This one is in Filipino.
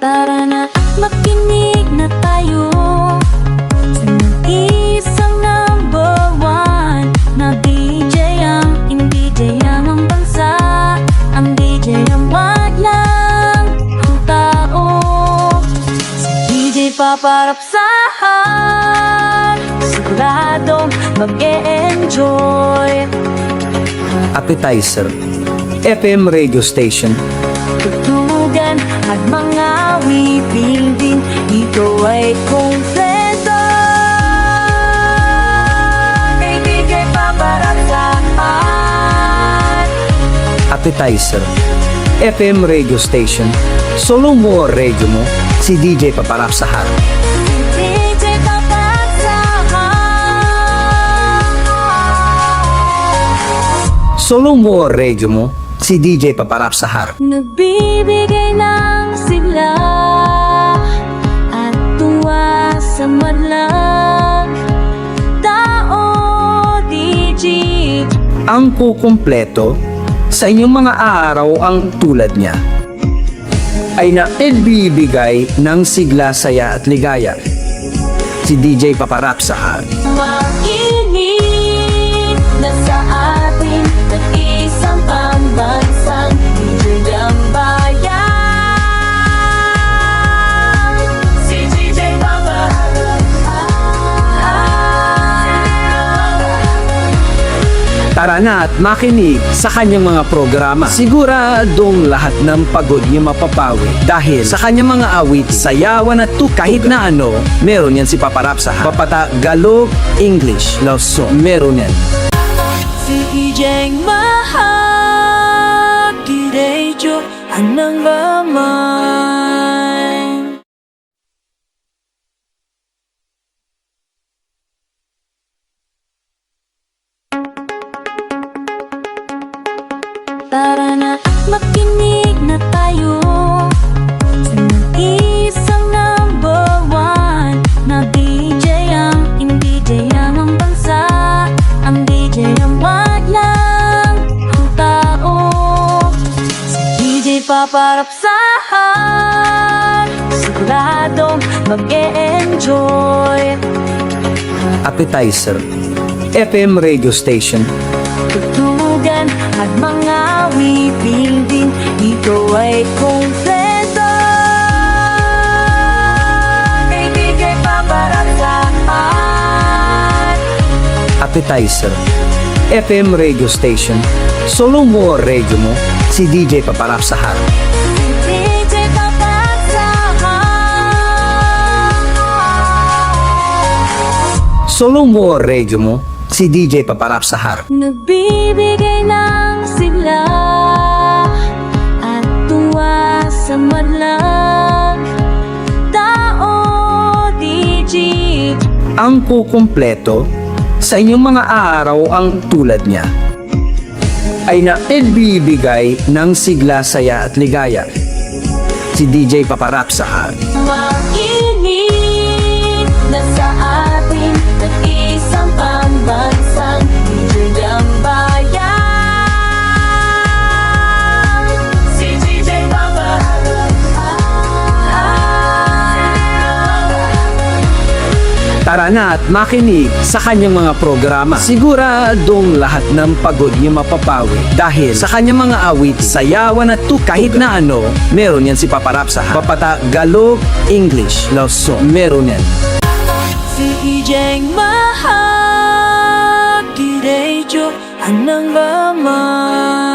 Tara na makinig na tayo. Sa number one Na DJ ang hindi ang bansa Ang DJ ang walang ang tao. Si DJ paparapsahan Siguradong mag-e-enjoy. Appetizer FM radio station. Tugtugan at mga wiping din Ito ay kompleto. Ibigay pa para Appetizer FM radio station. Solo mo radio mo Si DJ Paparap sa harap. Solo mo radio mo Si DJ Paparap sa harap. Nagbibigay ng Ang kukumpleto Sa inyong mga araw ang tulad niya. Ay naibibigay ng sigla, saya at ligaya. Si DJ Paparap sa harap Tara na at makinig sa kanyang mga programa. Siguradong lahat ng pagod niyo mapapawi dahil sa kanyang mga awit, sayawan at tuk kahit na ano, meron yan si Paparap sa harap. Papata, Galog, English, love song, meron yan. Si Ijeng mahal Diretso anang gamay Tara na makinig na tayo. Sa number one Na DJ ang hindi DJ ang bansa. Ang DJ ang walang ang tao. Si DJ paparapsahan Siguradong mag-e-enjoy. Appetizer, FM radio station, Tugtugan at mga wiping din. Ito ay kompleto. Ibigay pa para saan Appetizer, FM radio station, solo mo radio mo, si DJ Paparap sa harap. Solo mo radio mo, si DJ Paparap sa harap. Nagbibigay ng sigla At tuwa sa madlang Tao DJ ang kukumpleto sa inyong mga araw ang tulad niya ay naibibigay ng sigla, saya at ligaya si DJ Paparap sa harap. Tara na at makinig sa kanyang mga programa. Siguradong lahat ng pagod niyo mapapawi dahil sa kanyang mga awit, sayawan at tuk kahit na ano, meron yan si Paparap sa harap. Papata, Galog, English, love song, meron yan. Si Ijeng mahal Diretso anang gamay